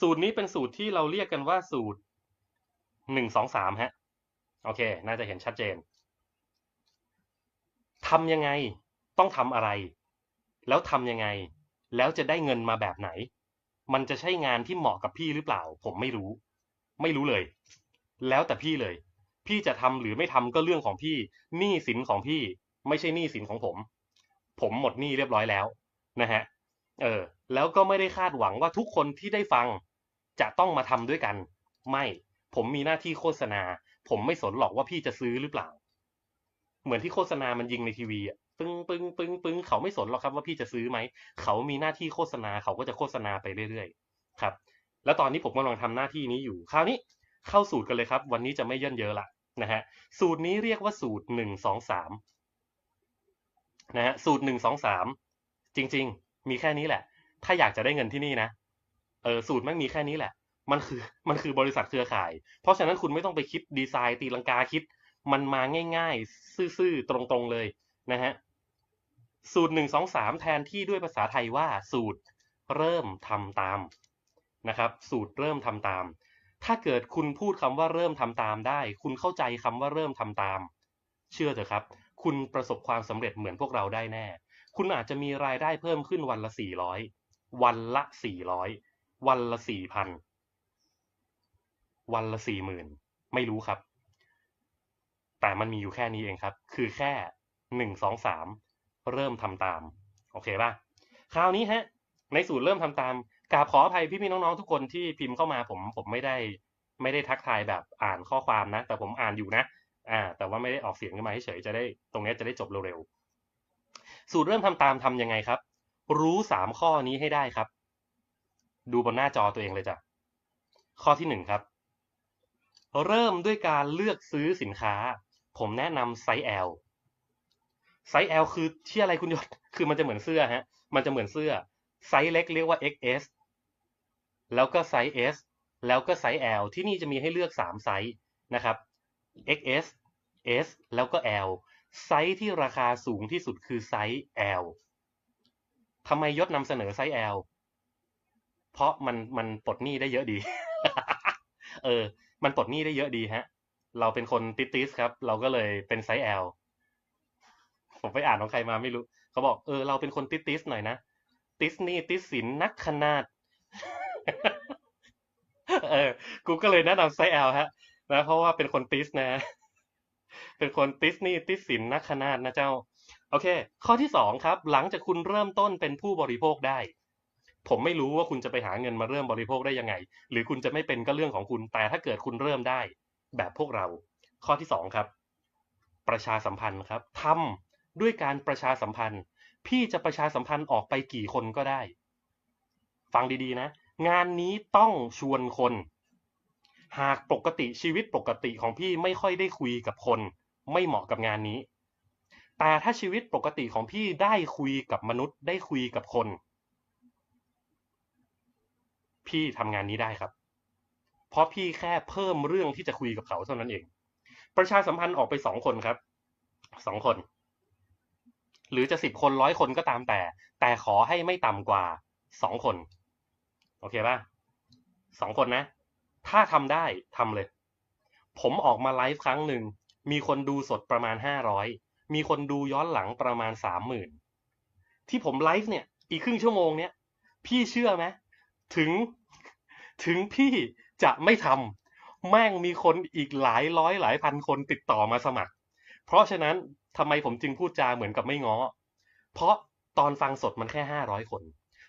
สูตรนี้เป็นสูตรที่เราเรียกกันว่าสูตรหนึ่งสองสามฮะ โอเค น่าจะเห็นชัดเจนทำยังไง ต้องทำอะไร แล้วทำยังไง แล้วจะได้เงินมาแบบไหน มันจะใช่งานที่เหมาะกับพี่หรือเปล่า ผมไม่รู้ ไม่รู้เลย แล้วแต่พี่เลย พี่จะทำหรือไม่ทำก็เรื่องของพี่หนี้สินของพี่ ไม่ใช่หนี้สินของผม ผมหมดหนี้เรียบร้อยแล้ว นะฮะ แล้วก็ไม่ได้คาดหวังว่าทุกคนที่ได้ฟังจะต้องมาทำด้วยกัน ไม่ ผมมีหน้าที่โฆษณา ผมไม่สนหรอกว่าพี่จะซื้อหรือเปล่า เหมือนที่โฆษณามันยิงในทีวีอะปึ้งปึ้งปึ้งปึ้งเขาไม่สนหรอกครับว่าพี่จะซื้อไหม เขามีหน้าที่โฆษณาเขาก็จะโฆษณาไปเรื่อยๆ ครับ แล้วตอนนี้ผมกำลังทำหน้าที่นี้อยู่ คราวนี้เข้าสูตรกันเลยครับ วันนี้จะไม่เย่นเยอะละนะฮะ สูตรนี้เรียกว่าสูตรหนึ่งสองสามนะฮะ สูตรหนึ่งสองสามจริง ๆ มีแค่นี้แหละ ถ้าอยากจะได้เงินที่นี่นะเออสูตรแม่งมีแค่นี้แหละ มันคือมันคือบริษัทเครือข่าย เพราะฉะนั้นคุณไม่ต้องไปคิดดีไซน์ตีลังกาคิด มันมาง่าย ๆ ซื่อๆตรงๆเลยนะฮะสูตรหนึ่งสองสามแทนที่ด้วยภาษาไทยว่าสูตรเริ่มทำตามนะครับ สูตรเริ่มทำตาม ถ้าเกิดคุณพูดคำว่าเริ่มทำตามได้ คุณเข้าใจคำว่าเริ่มทำตาม เชื่อเถอะครับ คุณประสบความสำเร็จเหมือนพวกเราได้แน่ คุณอาจจะมีรายได้เพิ่มขึ้นวันละสี่ร้อย วันละสี่ร้อยวันละสี่พันวันละสี่หมื่นไม่รู้ครับ แต่มันมีอยู่แค่นี้เองครับ คือแค่หนึ่งสองสามเริ่มทำตาม โอเคป่ะ คราวนี้ฮะ ในสูตรเริ่มทำตามกราบขออภัยพี่ๆน้องๆทุกคนที่พิมพ์เข้ามาผมผมไม่ได้ไม่ได้ทักทายแบบอ่านข้อความนะ แต่ผมอ่านอยู่นะ อ่า แต่ว่าไม่ได้ออกเสียงขึ้นมาเฉยจะได้ ตรงนี้จะได้จบเร็วๆสูตรเริ่มทำตามทำยังไงครับ รู้สามข้อนี้ให้ได้ครับ ดูบนหน้าจอตัวเองเลยจ้ะข้อที่หนึ่งครับ เริ่มด้วยการเลือกซื้อสินค้า ผมแนะนำไซส์ L ไซส์ L คือที่อะไรคุณยศคือมันจะเหมือนเสื้อฮะ มันจะเหมือนเสื้อ ไซส์เล็กเรียกว่า XS แล้วก็ไซส์ S แล้วก็ไซส์ L ที่นี่จะมีให้เลือก 3 ไซส์นะครับ XS S แล้วก็ L ไซส์ที่ราคาสูงที่สุดคือไซส์ L ทำไมยศนำเสนอไซส์ L เพราะมันมันปลดหนี้ได้เยอะดี เออ มันปลดหนี้ได้เยอะดีฮะ เราเป็นคนติติสครับ เราก็เลยเป็นไซส์ L ผมไปอ่านของใครมาไม่รู้ เขาบอกเออเราเป็นคนติติสหน่อยนะ ติสนี่ติสสินนักขนาด เออ กูก็เลยแนะนำไซส์ L ฮะ นะ เพราะว่าเป็นคนติสนะ เป็นคนติสนี่ติสสินนักขนาดนะเจ้า โอเค ข้อที่สองครับหลังจากคุณเริ่มต้นเป็นผู้บริโภคได้ ผมไม่รู้ว่าคุณจะไปหาเงินมาเริ่มบริโภคได้ยังไง หรือคุณจะไม่เป็นก็เรื่องของคุณ แต่ถ้าเกิดคุณเริ่มได้ แบบพวกเรา ข้อที่สองครับ ประชาสัมพันธ์ครับทำด้วยการประชาสัมพันธ์ พี่จะประชาสัมพันธ์ออกไปกี่คนก็ได้ ฟังดีๆนะ งานนี้ต้องชวนคน หากปกติชีวิตปกติของพี่ไม่ค่อยได้คุยกับคน ไม่เหมาะกับงานนี้ แต่ถ้าชีวิตปกติของพี่ได้คุยกับมนุษย์ ได้คุยกับคน พี่ทำงานนี้ได้ครับ เพราะพี่แค่เพิ่มเรื่องที่จะคุยกับเขาเท่านั้นเอง ประชาสัมพันธ์ออกไปสองคนครับสองคน หรือจะสิบคนร้อยคนก็ตามแต่ แต่ขอให้ไม่ต่ำกว่าสองคน โอเคป่ะสองคนนะ ถ้าทำได้ทำเลย ผมออกมาไลฟ์ครั้งหนึ่ง มีคนดูสดประมาณห้าร้อย มีคนดูย้อนหลังประมาณสามหมื่นที่ผมไลฟ์เนี่ย อีกครึ่งชั่วโมงเนี่ยพี่เชื่อไหมถึงถึงพี่จะไม่ทำแม่งมีคนอีกหลายร้อยหลายพันคนติดต่อมาสมัคร เพราะฉะนั้นทำไมผมจึงพูดจาเหมือนกับไม่ง้อ เพราะตอนฟังสดมันแค่ห้าร้อยคน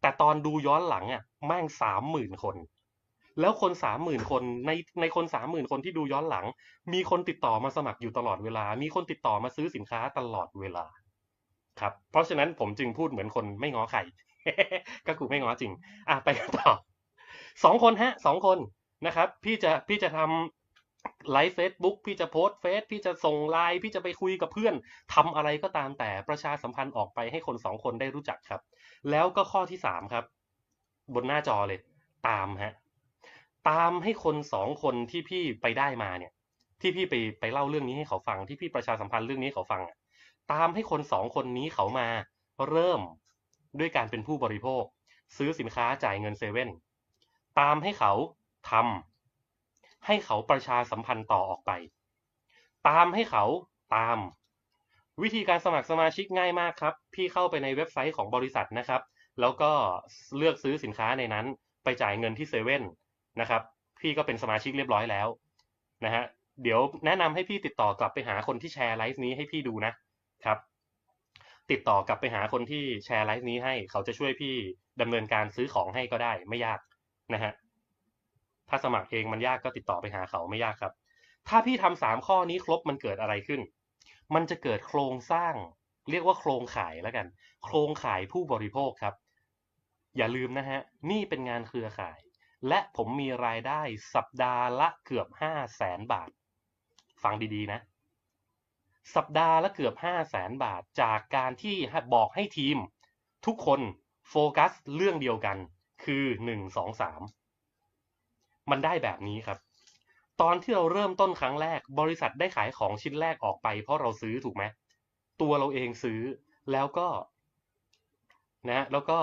แต่ตอนดูย้อนหลังอะแม่งสามหมื่นคน แล้วคนสามหมื่นคนในในคนสามหมื่นคนที่ดูย้อนหลัง มีคนติดต่อมาสมัครอยู่ตลอดเวลา มีคนติดต่อมาซื้อสินค้าตลอดเวลา ครับ เพราะฉะนั้นผมจึงพูดเหมือนคนไม่ง้อใครก็คือไม่ง้อจริง อะไปกันต่อสองคนฮะสองคนนะครับ พี่จะพี่จะทำไลฟ์เฟซบุ๊กพี่จะโพสเฟซพี่จะส่งไลน์พี่จะไปคุยกับเพื่อนทำอะไรก็ตามแต่ประชาสัมพันธ์ออกไปให้คนสองคนได้รู้จักครับ แล้วก็ข้อที่สามครับ บนหน้าจอเลย ตามฮะ ตามให้คนสองคนที่พี่ไปได้มาเนี่ย ที่พี่ไปไปเล่าเรื่องนี้ให้เขาฟัง ที่พี่ประชาสัมพันธ์เรื่องนี้เขาฟังอะตามให้คนสองคนนี้เขามาเริ่มด้วยการเป็นผู้บริโภค ซื้อสินค้าจ่ายเงินเซเว่นตามให้เขาทำให้เขาประชาสัมพันธ์ต่อออกไป ตามให้เขาตาม วิธีการสมัครสมาชิกง่ายมากครับ พี่เข้าไปในเว็บไซต์ของบริษัทนะครับ แล้วก็เลือกซื้อสินค้าในนั้น ไปจ่ายเงินที่เซเว่น นะครับ พี่ก็เป็นสมาชิกเรียบร้อยแล้วนะฮะเดี๋ยวแนะนำให้พี่ติดต่อกลับไปหาคนที่แชร์ไลฟ์นี้ให้พี่ดูนะครับ ติดต่อกลับไปหาคนที่แชร์ไลฟ์นี้ให้ เขาจะช่วยพี่ดำเนินการซื้อของให้ก็ได้ไม่ยากนะฮะถ้าสมัครเองมันยากก็ติดต่อไปหาเขาไม่ยากครับ ถ้าพี่ทำสามข้อนี้ครบมันเกิดอะไรขึ้น มันจะเกิดโครงสร้าง เรียกว่าโครงข่ายแล้วกัน โครงข่ายผู้บริโภคครับ อย่าลืมนะฮะนี่เป็นงานเครือข่าย และผมมีรายได้สัปดาห์ละเกือบห้าแสนบาท ฟังดีๆนะ สัปดาห์ละเกือบห้าแสนบาทจากการที่บอกให้ทีม ทุกคนโฟกัสเรื่องเดียวกัน คือหนึ่งสองสามมันได้แบบนี้ครับ ตอนที่เราเริ่มต้นครั้งแรก บริษัทได้ขายของชิ้นแรกออกไป เพราะเราซื้อถูกไหมตัวเราเองซื้อแล้วก็นะแล้วก็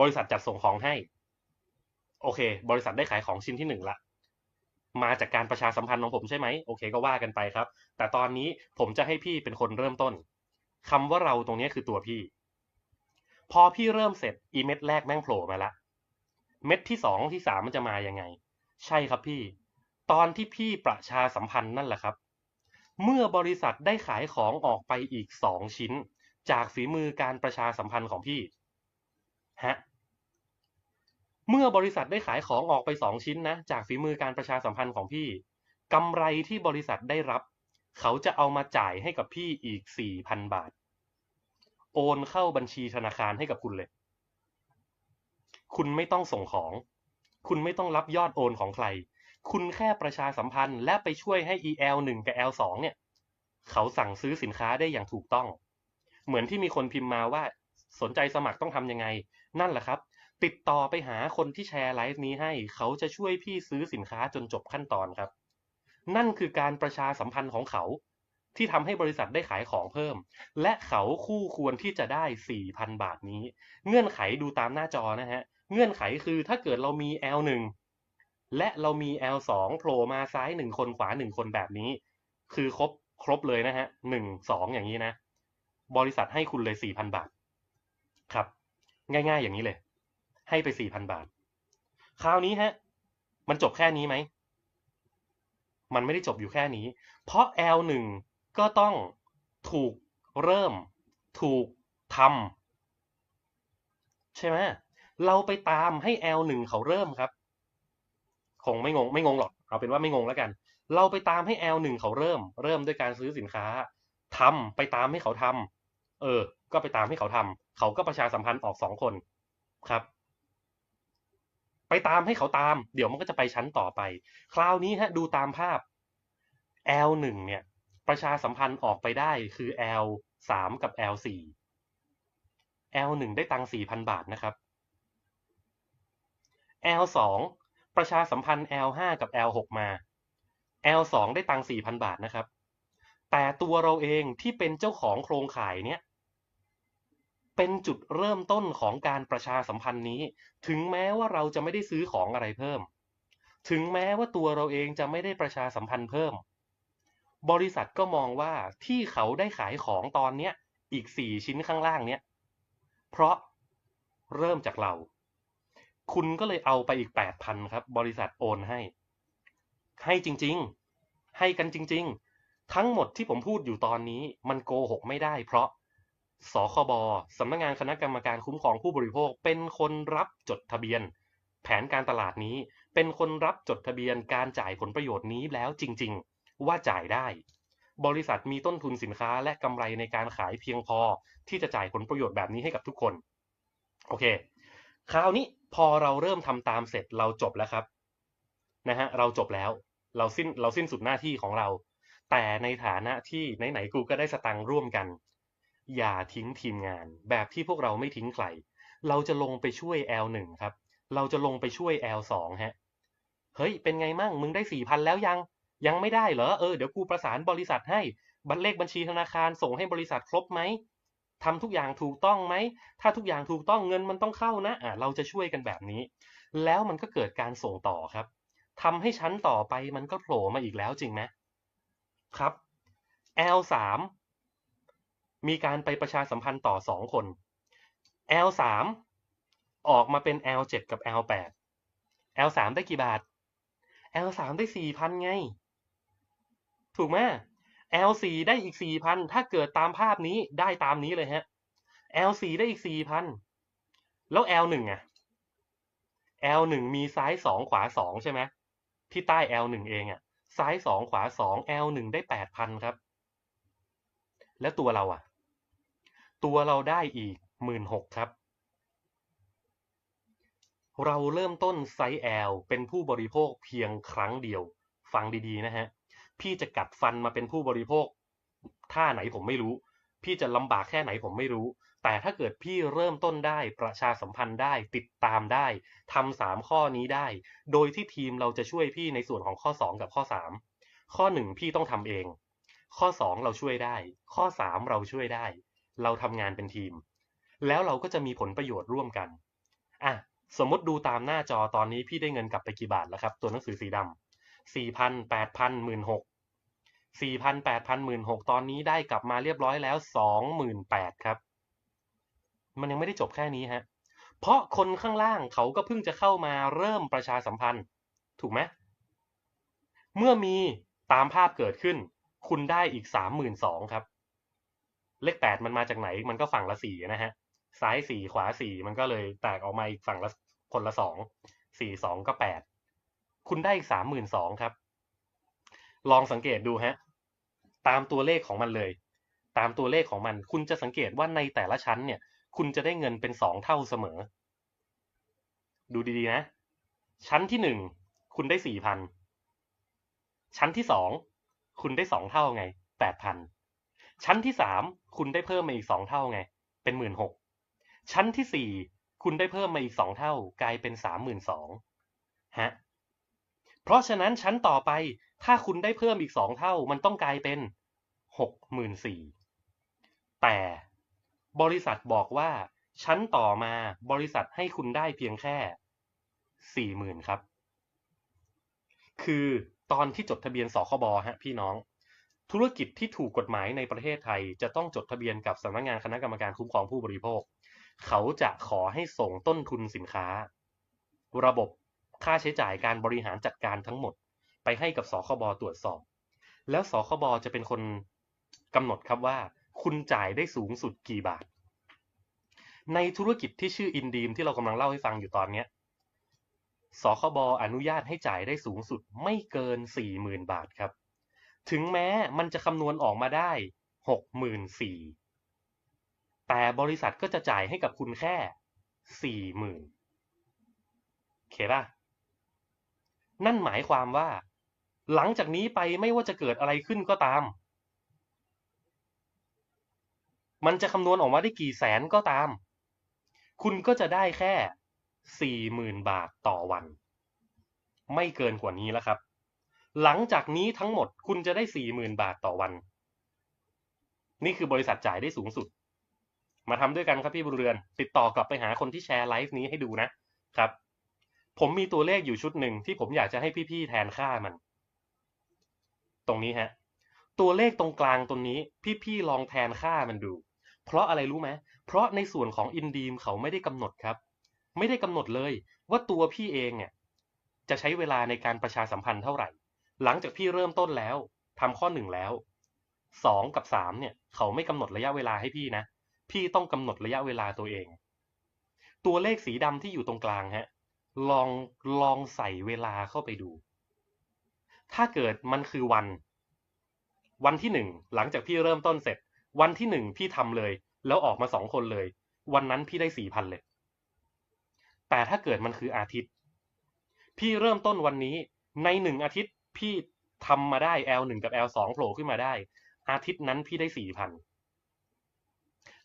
บริษัทจัดส่งของให้ โอเค บริษัทได้ขายของชิ้นที่หนึ่งละมาจากการประชาสัมพันธ์ของผมใช่ไหมโอเค ก็ว่ากันไปครับ แต่ตอนนี้ผมจะให้พี่เป็นคนเริ่มต้นคำว่าเราตรงนี้คือตัวพี่ พอพี่เริ่มเสร็จอีเม็ดแรกแม่งโผล่มาละเม็ดที่สองที่สามมันจะมายังไง ใช่ครับพี่ ตอนที่พี่ประชาสัมพันธ์นั่นแหละครับ เมื่อบริษัทได้ขายของออกไปอีกสองชิ้น จากฝีมือการประชาสัมพันธ์ของพี่ ฮะเมื่อบริษัทได้ขายของออกไปสองชิ้นนะจากฝีมือการประชาสัมพันธ์ของพี่กำไรที่บริษัทได้รับ เขาจะเอามาจ่ายให้กับพี่อีกสี่พันบาท โอนเข้าบัญชีธนาคารให้กับคุณเลย คุณไม่ต้องส่งของ คุณไม่ต้องรับยอดโอนของใคร คุณแค่ประชาสัมพันธ์ และไปช่วยให้ EL 1 กับ L 2 เนี่ย เขาสั่งซื้อสินค้าได้อย่างถูกต้อง เหมือนที่มีคนพิมพ์มาว่า สนใจสมัครต้องทำยังไง นั่นแหละครับ ติดต่อไปหาคนที่แชร์ไลฟ์นี้ให้ เขาจะช่วยพี่ซื้อสินค้าจนจบขั้นตอนครับ นั่นคือการประชาสัมพันธ์ของเขา ที่ทำให้บริษัทได้ขายของเพิ่ม และเขาคู่ควรที่จะได้ 4,000 บาทนี้ เงื่อนไขดูตามหน้าจอนะฮะ เงื่อนไขคือถ้าเกิดเรามี L1 และเรามี L2 โผล่มาซ้าย 1 คนขวา 1 คนแบบนี้ คือครบครบเลยนะฮะหนึ่งสองอย่างนี้นะ บริษัทให้คุณเลย 4,000 บาทครับ ง่าย ๆ อย่างนี้เลย ให้ไปสี่พันบาท คราวนี้ฮะ มันจบแค่นี้ไหม มันไม่ได้จบอยู่แค่นี้ เพราะ L1 ก็ต้องถูกเริ่ม ถูกทำใช่ไหมเราไปตามให้ L1 เขาเริ่มครับ คงไม่งงไม่งงหรอก เอาเป็นว่าไม่งงแล้วกัน เราไปตามให้ L1 เขาเริ่ม เริ่มด้วยการซื้อสินค้าทำไปตามให้เขาทำเออ ก็ไปตามให้เขาทำ เขาก็ประชาสัมพันธ์ออกสองคนครับ ไปตามให้เขาตาม เดี๋ยวมันก็จะไปชั้นต่อไป คราวนี้ฮะดูตามภาพ L1 เนี่ย ประชาสัมพันธ์ออกไปได้คือ L3 กับ L4 L1 ได้ตังค์4,000 บาทนะครับ L2 ประชาสัมพันธ์ L5 กับ L6 มา L2 ได้ตังค์4,000 บาทนะครับ แต่ตัวเราเองที่เป็นเจ้าของโครงข่ายเนี้ย เป็นจุดเริ่มต้นของการประชาสัมพันธ์นี้ ถึงแม้ว่าเราจะไม่ได้ซื้อของอะไรเพิ่ม ถึงแม้ว่าตัวเราเองจะไม่ได้ประชาสัมพันธ์เพิ่ม บริษัทก็มองว่าที่เขาได้ขายของตอนเนี้ยอีกสี่ชิ้นข้างล่างเนี้ยเพราะเริ่มจากเรา คุณก็เลยเอาไปอีกแปดพันครับ บริษัทโอนให้ ให้จริงๆ ให้กันจริง ๆ ทั้งหมดที่ผมพูดอยู่ตอนนี้ มันโกหกไม่ได้เพราะ สคบสำนักงงานคณะกรรมการคุ้มครองผู้บริโภค เป็นคนรับจดทะเบียน แผนการตลาดนี้เป็นคนรับจดทะเบียนการจ่ายผลประโยชน์นี้แล้วจริง ๆ ว่าจ่ายได้ บริษัทมีต้นทุนสินค้าและกำไรในการขายเพียงพอ ที่จะจ่ายผลประโยชน์แบบนี้ให้กับทุกคน โอเค คราวนี้พอเราเริ่มทำตามเสร็จเราจบแล้วครับนะฮะเราจบแล้วเราสิ้นเราสิ้นสุดหน้าที่ของเรา แต่ในฐานะที่ไหนๆกูก็ได้สตังค์ร่วมกัน อย่าทิ้งทีมงาน แบบที่พวกเราไม่ทิ้งใคร เราจะลงไปช่วย L1 ครับ เราจะลงไปช่วย L2 ฮะ เฮ้ย เป็นไงมั่ง มึงได้สี่พันแล้วยัง ยังไม่ได้เหรอ เออ เดี๋ยวกูประสานบริษัทให้ บัตรเลขบัญชีธนาคารส่งให้บริษัทครบไหมทำทุกอย่างถูกต้องไหม ถ้าทุกอย่างถูกต้องเงินมันต้องเข้านะอะเราจะช่วยกันแบบนี้ แล้วมันก็เกิดการส่งต่อครับทำให้ชั้นต่อไปมันก็โผล่มาอีกแล้วจริงไหมครับ L3 มีการไปประชาสัมพันธ์ต่อสองคน L3 ออกมาเป็น L7 กับ L8 L3 ได้กี่บาท L3 ได้สี่พันไง ถูกไหม L4 ได้อีกสี่พันถ้าเกิดตามภาพนี้ได้ตามนี้เลยฮะ L4 ได้อีกสี่พันแล้ว L1 อะ L1 มีซ้ายสองขวาสองใช่ไหมที่ใต้ L1 เองอะ ซ้ายสองขวาสอง L1 ได้แปดพันครับ แล้วตัวเราอะ ตัวเราได้อีกหมื่นหกครับ เราเริ่มต้นไซส์ L เป็นผู้บริโภคเพียงครั้งเดียว ฟังดีๆนะฮะ พี่จะกัดฟันมาเป็นผู้บริโภค ท่าไหนผมไม่รู้ พี่จะลำบากแค่ไหนผมไม่รู้ แต่ถ้าเกิดพี่เริ่มต้นได้ประชาสัมพันธ์ได้ติดตามได้ทำสามข้อนี้ได้ โดยที่ทีมเราจะช่วยพี่ในส่วนของข้อ 2 กับข้อ 3 ข้อ 1 พี่ต้องทำเอง ข้อ 2 เราช่วยได้ ข้อ 3 เราช่วยได้ เราทำงานเป็นทีม แล้วเราก็จะมีผลประโยชน์ร่วมกันอะสมมติดูตามหน้าจอตอนนี้พี่ได้เงินกลับไปกี่บาทแล้วครับ ตัวหนังสือสีดำสี่พันแปดพันหมื่นหกสี่พันแปดพันหมื่นหกตอนนี้ได้กลับมาเรียบร้อยแล้วสองหมื่นแปดครับ มันยังไม่ได้จบแค่นี้ฮะ เพราะคนข้างล่างเขาก็เพิ่งจะเข้ามาเริ่มประชาสัมพันธ์ ถูกไหมเมื่อมีตามภาพเกิดขึ้น คุณได้อีกสามหมื่นสองครับ เลขแปดมันมาจากไหน มันก็ฝั่งละสี่นะฮะ ซ้ายสี่ขวาสี่มันก็เลยแตกออกมาอีกฝั่งละคนละสองสี่สองก็แปดคุณได้อีกสามหมื่นสองครับ ลองสังเกตดูฮะ ตามตัวเลขของมันเลย ตามตัวเลขของมัน คุณจะสังเกตว่าในแต่ละชั้นเนี่ย คุณจะได้เงินเป็นสองเท่าเสมอ ดูดีๆนะ ชั้นที่หนึ่งคุณได้สี่พันชั้นที่สองคุณได้สองเท่าไงแปดพัน ชั้นที่สามคุณได้เพิ่มมาอีกสองเท่าไง เป็นหมื่นหกชั้นที่สี่คุณได้เพิ่มมาอีกสองเท่า กลายเป็นสามหมื่นสองฮะเพราะฉะนั้นชั้นต่อไปถ้าคุณได้เพิ่มอีกสองเท่า มันต้องกลายเป็นหกหมื่นสี่แต่บริษัทบอกว่า ชั้นต่อมาบริษัทให้คุณได้เพียงแค่สี่หมื่นครับ คือตอนที่จดทะเบียนสคบฮะพี่น้อง ธุรกิจที่ถูกกฎหมายในประเทศไทย จะต้องจดทะเบียนกับสำนักงานคณะกรรมการคุ้มครองผู้บริโภค เขาจะขอให้ส่งต้นทุนสินค้า ระบบค่าใช้จ่ายการบริหารจัดการทั้งหมด ไปให้กับสคบตรวจสอบ แล้วสคบจะเป็นคนกำหนดครับว่า คุณจ่ายได้สูงสุดกี่บาท ในธุรกิจที่ชื่ออินดีมที่เรากำลังเล่าให้ฟังอยู่ตอนนี้สคบอนุญาตให้จ่ายได้สูงสุดไม่เกิน 40,000 บาทครับ ถึงแม้มันจะคำนวณออกมาได้64,000แต่บริษัทก็จะจ่ายให้กับคุณแค่40,000โอเคป่ะ นั่นหมายความว่า หลังจากนี้ไปไม่ว่าจะเกิดอะไรขึ้นก็ตาม มันจะคำนวณออกมาได้กี่แสนก็ตาม คุณก็จะได้แค่สี่หมื่นบาทต่อวัน ไม่เกินกว่านี้แล้วครับ หลังจากนี้ทั้งหมดคุณจะได้สี่หมื่นบาทต่อวัน นี่คือบริษัทจ่ายได้สูงสุด มาทำด้วยกันครับพี่บุญเรือน ติดต่อกลับไปหาคนที่แชร์ไลฟ์นี้ให้ดูนะครับ ผมมีตัวเลขอยู่ชุดหนึ่งที่ผมอยากจะให้พี่ๆแทนค่ามัน ตรงนี้ฮะ ตัวเลขตรงกลางตรงนี้ พี่ๆลองแทนค่ามันดู เพราะอะไรรู้ไหมเพราะในส่วนของอินดีมเขาไม่ได้กำหนดครับไม่ได้กำหนดเลยว่าตัวพี่เองเนี่ยจะใช้เวลาในการประชาสัมพันธ์เท่าไหร่ หลังจากพี่เริ่มต้นแล้วทำข้อหนึ่งแล้วสองกับสามเนี่ย เขาไม่กำหนดระยะเวลาให้พี่นะ พี่ต้องกำหนดระยะเวลาตัวเอง ตัวเลขสีดำที่อยู่ตรงกลางฮะ ลองลองใส่เวลาเข้าไปดู ถ้าเกิดมันคือวัน วันที่หนึ่งหลังจากพี่เริ่มต้นเสร็จ วันที่หนึ่งพี่ทำเลย แล้วออกมาสองคนเลย วันนั้นพี่ได้สี่พันเลย แต่ถ้าเกิดมันคืออาทิตย์ พี่เริ่มต้นวันนี้ในหนึ่งอาทิตย์ พี่ทำมาได้ L หนึ่งกับ L สองโผล่ขึ้นมาได้ อาทิตย์นั้นพี่ได้สี่พัน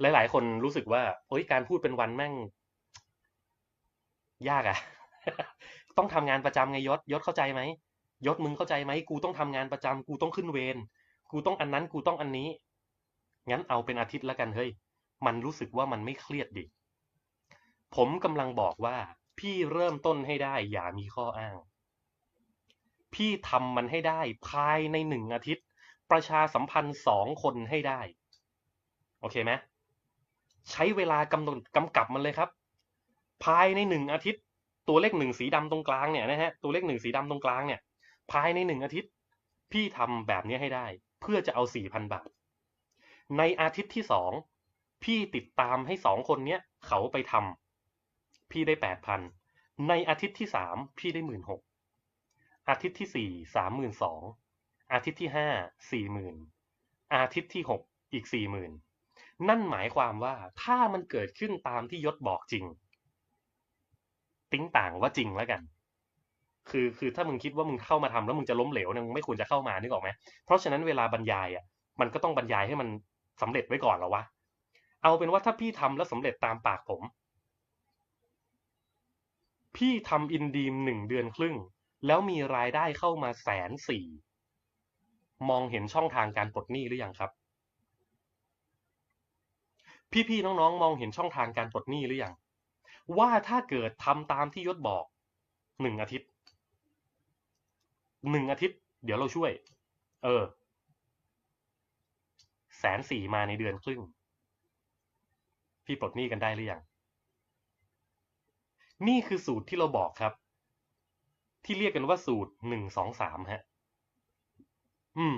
หลาย ๆ คนรู้สึกว่าโอ๊ยการพูดเป็นวันแม่ง ยากอะต้องทำงานประจำไงยศยศเข้าใจไหมยศมึงเข้าใจไหมกูต้องทำงานประจำกูต้องขึ้นเวรกูต้องอันนั้นกูต้องอันนี้งั้นเอาเป็นอาทิตย์แล้วกันเฮ้ยมันรู้สึกว่ามันไม่เครียดดิผมกำลังบอกว่า พี่เริ่มต้นให้ได้ อย่ามีข้ออ้าง พี่ทำมันให้ได้ภายในหนึ่งอาทิตย์ ประชาสัมพันธ์สองคนให้ได้ โอเคไหมใช้เวลากำหนดกำกับมันเลยครับ ภายในหนึ่งอาทิตย์ ตัวเลขหนึ่งสีดำตรงกลางเนี่ยนะฮะตัวเลขหนึ่งสีดำตรงกลางเนี่ย ภายในหนึ่งอาทิตย์ พี่ทำแบบนี้ให้ได้ เพื่อจะเอาสี่พันบาท ในอาทิตย์ที่สองพี่ติดตามให้สองคนเนี้ยเขาไปทำพี่ได้แปดพันในอาทิตย์ที่สามพี่ได้หมื่นหก อาทิตย์ที่สี่สามหมื่นสองอาทิตย์ที่ห้าสี่หมื่นอาทิตย์ที่หกอีกสี่หมื่นนั่นหมายความว่าถ้ามันเกิดขึ้นตามที่ยศบอกจริง ติ้งต่างว่าจริงแล้วกัน คือคือถ้ามึงคิดว่ามึงเข้ามาทำแล้วมึงจะล้มเหลวเนี่ยมึงไม่ควรจะเข้ามานึกออกไหมเพราะฉะนั้นเวลาบรรยายอะ มันก็ต้องบรรยายให้มันสำเร็จไว้ก่อนแล้ววะเอาเป็นว่าถ้าพี่ทำแล้วสำเร็จตามปากผม พี่ทำอินดีมหนึ่งเดือนครึ่ง แล้วมีรายได้เข้ามาแสนสี่มองเห็นช่องทางการปลดหนี้หรือยังครับ พี่ๆน้องๆ มองเห็นช่องทางการปลดหนี้หรือยังว่าถ้าเกิดทำตามที่ยศบอกหนึ่งอาทิตย์หนึ่งอาทิตย์ เดี๋ยวเราช่วย เออแสนสี่มาในเดือนครึ่ง พี่ปลดหนี้กันได้หรือยังนี่คือสูตรที่เราบอกครับ ที่เรียกกันว่าสูตรหนึ่งสองสามฮะ อืม